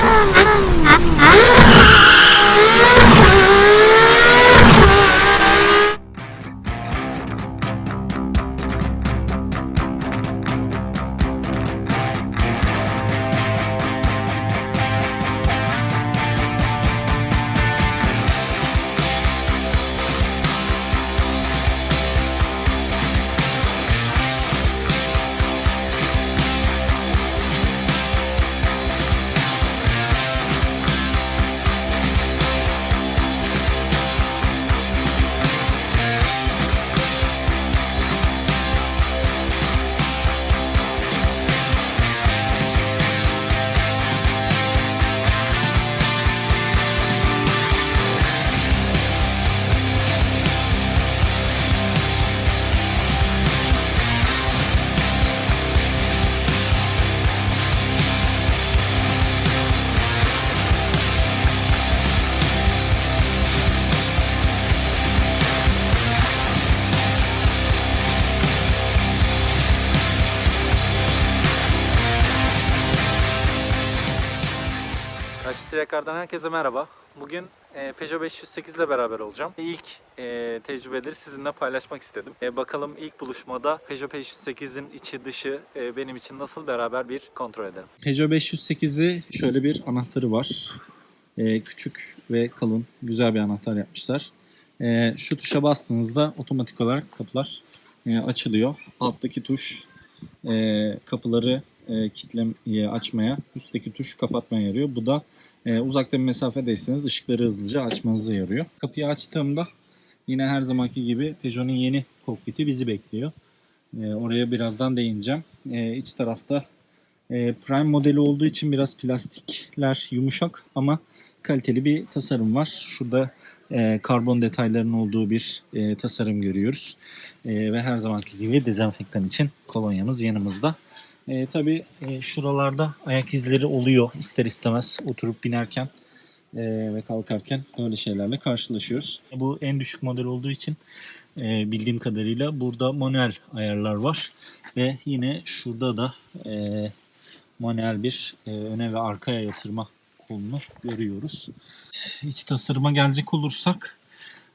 Yeah! Yakar'dan herkese merhaba. Bugün e, Peugeot 508 ile beraber olacağım. İlk e, tecrübeleri sizinle paylaşmak istedim. E, bakalım ilk buluşmada Peugeot 508'in içi dışı benim için nasıl beraber bir kontrol edelim. Peugeot 508'i şöyle bir anahtarı var. Küçük ve kalın, güzel bir anahtar yapmışlar. Şu tuşa bastığınızda otomatik olarak kapılar açılıyor. Alttaki tuş kapıları e, açmaya, üstteki tuş kapatmaya yarıyor. Bu da e, uzakta bir mesafedeyseniz ışıkları hızlıca açmanızı yarıyor. Kapıyı açtığımda yine her zamanki gibi Peugeot'un yeni kokpiti bizi bekliyor. E, oraya birazdan değineceğim. E, iç tarafta e, Prime modeli olduğu için biraz plastikler yumuşak ama kaliteli bir tasarım var. Şurada e, karbon detaylarının olduğu bir e, tasarım görüyoruz. Ve her zamanki gibi dezenfektan için kolonyamız yanımızda. E, tabii e, şuralarda ayak izleri oluyor ister istemez oturup binerken e, ve kalkarken böyle şeylerle karşılaşıyoruz. Bu en düşük model olduğu için e, bildiğim kadarıyla burada manuel ayarlar var ve yine şurada da e, manuel bir e, öne ve arkaya yatırma kolunu görüyoruz. İç tasarıma gelecek olursak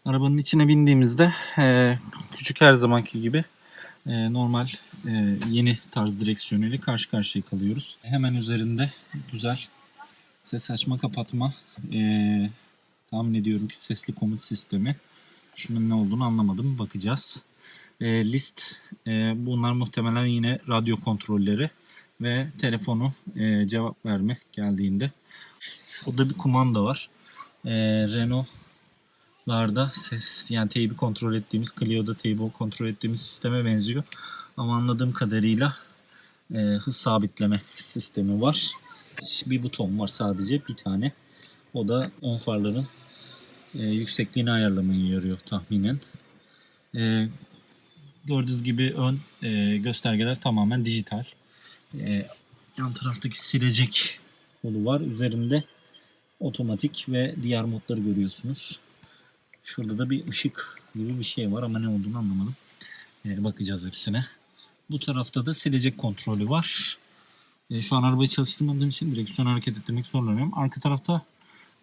arabanın içine bindiğimizde e, küçük her zamanki gibi e, normal e, yeni tarz direksiyonuyla karşı karşıya kalıyoruz. Hemen üzerinde güzel ses açma kapatma e, tahmin ediyorum ki sesli komut sistemi. Şunun ne olduğunu anlamadım. Bakacağız. E, list e, bunlar muhtemelen yine radyo kontrolleri ve telefonu e, cevap verme geldiğinde. Şurada bir kumanda var. E, Renault larda ses yani teybi kontrol ettiğimiz Clio'da teybi kontrol ettiğimiz sisteme benziyor. Ama anladığım kadarıyla e, hız sabitleme sistemi var. Bir buton var sadece bir tane. O da ön farların e, yüksekliğini ayarlamayı yarıyor tahminen. E, gördüğünüz gibi ön e, göstergeler tamamen dijital. E, yan taraftaki silecek kolu var. Üzerinde otomatik ve diğer modları görüyorsunuz. Şurada da bir ışık gibi bir şey var ama ne olduğunu anlamadım. Yani bakacağız hepsine. Bu tarafta da silecek kontrolü var. E, şu an arabayı çalıştırmadığım için direksiyon hareket ettirmek zorlanıyorum. Arka tarafta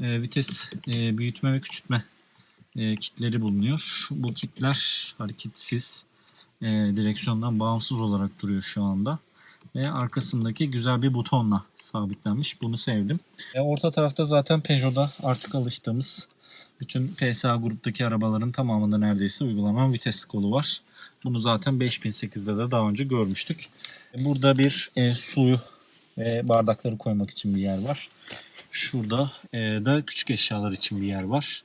e, vites e, büyütme ve küçültme e, kitleri bulunuyor. Bu kitler hareketsiz e, direksiyondan bağımsız olarak duruyor şu anda. Ve arkasındaki güzel bir butonla sabitlenmiş. Bunu sevdim. E, orta tarafta zaten Peugeot'da artık alıştığımız bütün PSA gruptaki arabaların tamamında neredeyse uygulanan vites kolu var. Bunu zaten 5008'de de daha önce görmüştük. Burada bir e, suyu ve bardakları koymak için bir yer var. Şurada e, da küçük eşyalar için bir yer var.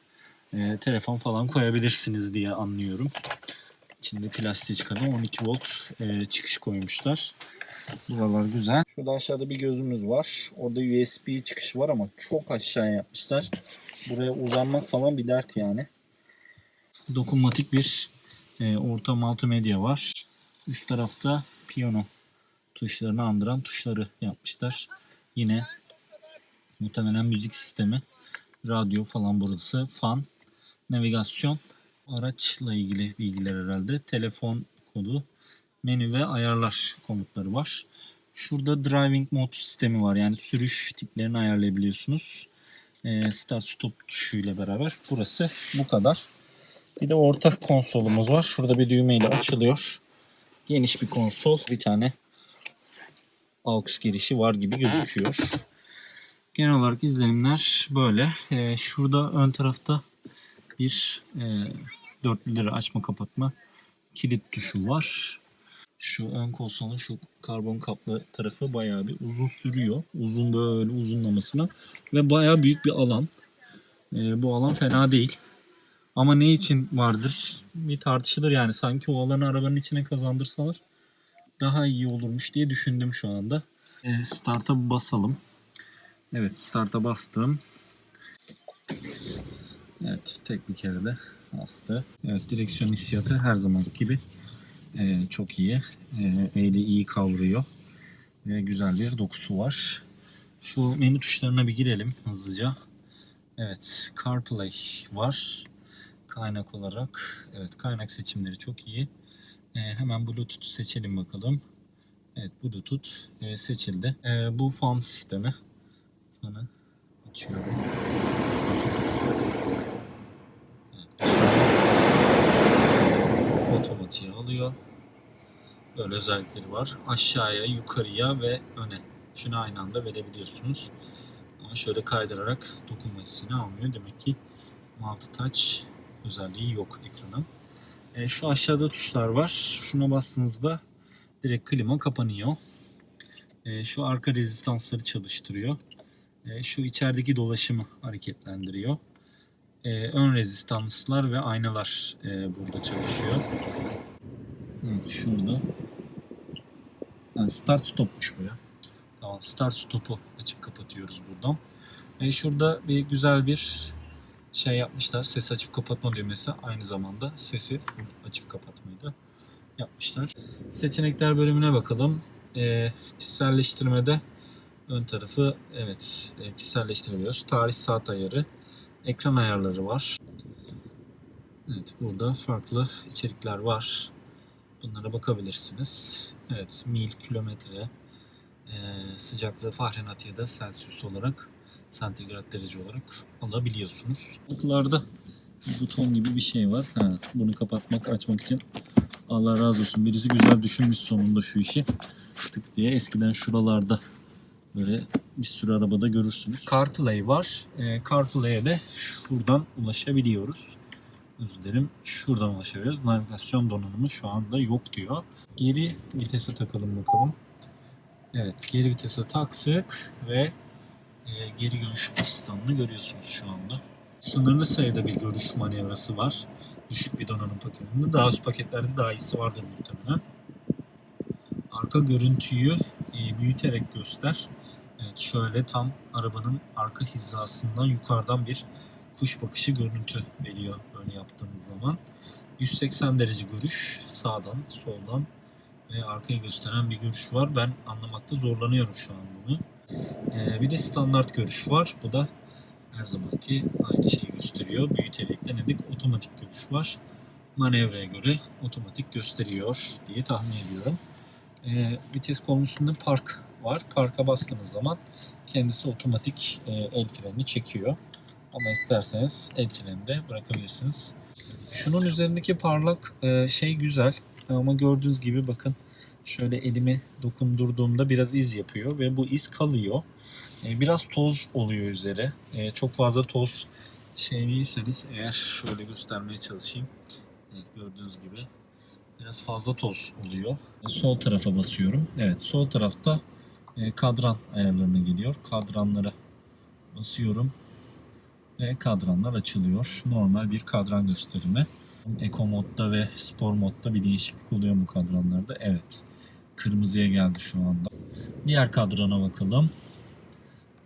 E, telefon falan koyabilirsiniz diye anlıyorum. İçinde plastik çıkan 12 volt e, çıkış koymuşlar. Buralar güzel. Şurada aşağıda bir gözümüz var. Orada USB çıkışı var ama çok aşağıya yapmışlar. Buraya uzanmak falan bir dert yani. Dokunmatik bir e, orta multimedya var. Üst tarafta piyano tuşlarını andıran tuşları yapmışlar. Yine muhtemelen müzik sistemi, radyo falan burası, fan, navigasyon, araçla ilgili bilgiler herhalde, telefon kodu, menü ve ayarlar komutları var. Şurada driving mode sistemi var. Yani sürüş tiplerini ayarlayabiliyorsunuz. Ee, start stop tuşuyla beraber. Burası bu kadar. Bir de orta konsolumuz var. Şurada bir düğmeyle açılıyor. Geniş bir konsol. Bir tane aux girişi var gibi gözüküyor. Genel olarak izlenimler böyle. Ee, şurada ön tarafta bir e, dörtlüleri açma kapatma kilit tuşu var. Şu ön konsolun şu karbon kaplı tarafı bayağı bir uzun sürüyor. Uzun böyle uzunlamasına ve bayağı büyük bir alan. Ee, bu alan fena değil. Ama ne için vardır bir tartışılır yani. Sanki o alanı arabanın içine kazandırsalar daha iyi olurmuş diye düşündüm şu anda. Ee, start'a basalım. Evet start'a bastım. Evet tek bir kere de bastı. Evet direksiyon hissiyatı her zaman gibi ee, çok iyi. Ee, eli iyi kavruyor. Ve güzel bir dokusu var. Şu menü tuşlarına bir girelim hızlıca. Evet CarPlay var. Kaynak olarak. Evet kaynak seçimleri çok iyi. Ee, hemen Bluetooth seçelim bakalım. Evet Bluetooth e, seçildi. Ee, bu fan sistemi. Fanı açıyorum. Otomatiğe alıyor. Böyle özellikleri var. Aşağıya, yukarıya ve öne. Şunu aynı anda verebiliyorsunuz. Ama şöyle kaydırarak dokunma hissini almıyor. Demek ki multi-touch özelliği yok ekranın. E, şu aşağıda tuşlar var. Şuna bastığınızda direkt klima kapanıyor. E, şu arka rezistansları çalıştırıyor. E, şu içerideki dolaşımı hareketlendiriyor. E, ön rezistanslar ve aynalar e, burada çalışıyor. Şurada. Ha, start stopmuş bu ya. Tamam start stopu açıp kapatıyoruz buradan. E, şurada bir güzel bir şey yapmışlar. Ses açıp kapatma düğmesi aynı zamanda sesi full açıp kapatmayı da yapmışlar. Seçenekler bölümüne bakalım. E, kişiselleştirmede ön tarafı evet e, kişiselleştirebiliyoruz. Tarih saat ayarı, ekran ayarları var. Evet burada farklı içerikler var. Bunlara bakabilirsiniz. Evet mil, kilometre, e, sıcaklığı Fahrenheit ya da Celsius olarak santigrat derece olarak alabiliyorsunuz. Bir buton gibi bir şey var. Ha, bunu kapatmak, açmak için Allah razı olsun. Birisi güzel düşünmüş sonunda şu işi. Tık diye eskiden şuralarda böyle bir sürü arabada görürsünüz. CarPlay var. E, CarPlay'e de şuradan ulaşabiliyoruz. Özür dilerim. Şuradan ulaşabiliyoruz. Navigasyon donanımı şu anda yok diyor. Geri vitese takalım bakalım. Evet geri vitese taktık ve e, geri görüş asistanını görüyorsunuz şu anda. Sınırlı sayıda bir görüş manevrası var. Düşük bir donanım paketinde. Daha üst paketlerde daha iyisi vardır muhtemelen. Arka görüntüyü e, büyüterek göster. Evet şöyle tam arabanın arka hizasından yukarıdan bir kuş bakışı görüntü veriyor böyle yaptığınız zaman. 180 derece görüş sağdan soldan ve arkayı gösteren bir görüş var. Ben anlamakta zorlanıyorum şu an bunu. Ee, bir de standart görüş var. Bu da her zamanki aynı şeyi gösteriyor. Büyüterek denedik. Otomatik görüş var. Manevraya göre otomatik gösteriyor diye tahmin ediyorum. Ee, vites kolunun üstünde park var. Parka bastığınız zaman kendisi otomatik e, el frenini çekiyor. Ama isterseniz el bırakabilirsiniz. Şunun üzerindeki parlak e, şey güzel. Ama gördüğünüz gibi bakın şöyle elimi dokundurduğumda biraz iz yapıyor ve bu iz kalıyor. E, biraz toz oluyor üzeri. E, çok fazla toz şey değilseniz eğer şöyle göstermeye çalışayım. Evet gördüğünüz gibi biraz fazla toz oluyor. Sol tarafa basıyorum. Evet sol tarafta kadran ayarlarına geliyor. Kadranlara basıyorum ve kadranlar açılıyor. Normal bir kadran gösterimi. Eco modda ve spor modda bir değişiklik oluyor mu kadranlarda? Evet. Kırmızıya geldi şu anda. Diğer kadrana bakalım.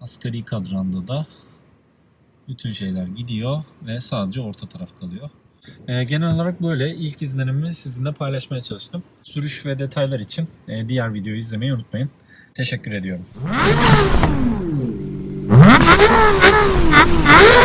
Asgari kadranda da bütün şeyler gidiyor ve sadece orta taraf kalıyor. Ee, genel olarak böyle ilk izlenimimi sizinle paylaşmaya çalıştım. Sürüş ve detaylar için e, diğer videoyu izlemeyi unutmayın. Teşekkür ediyorum.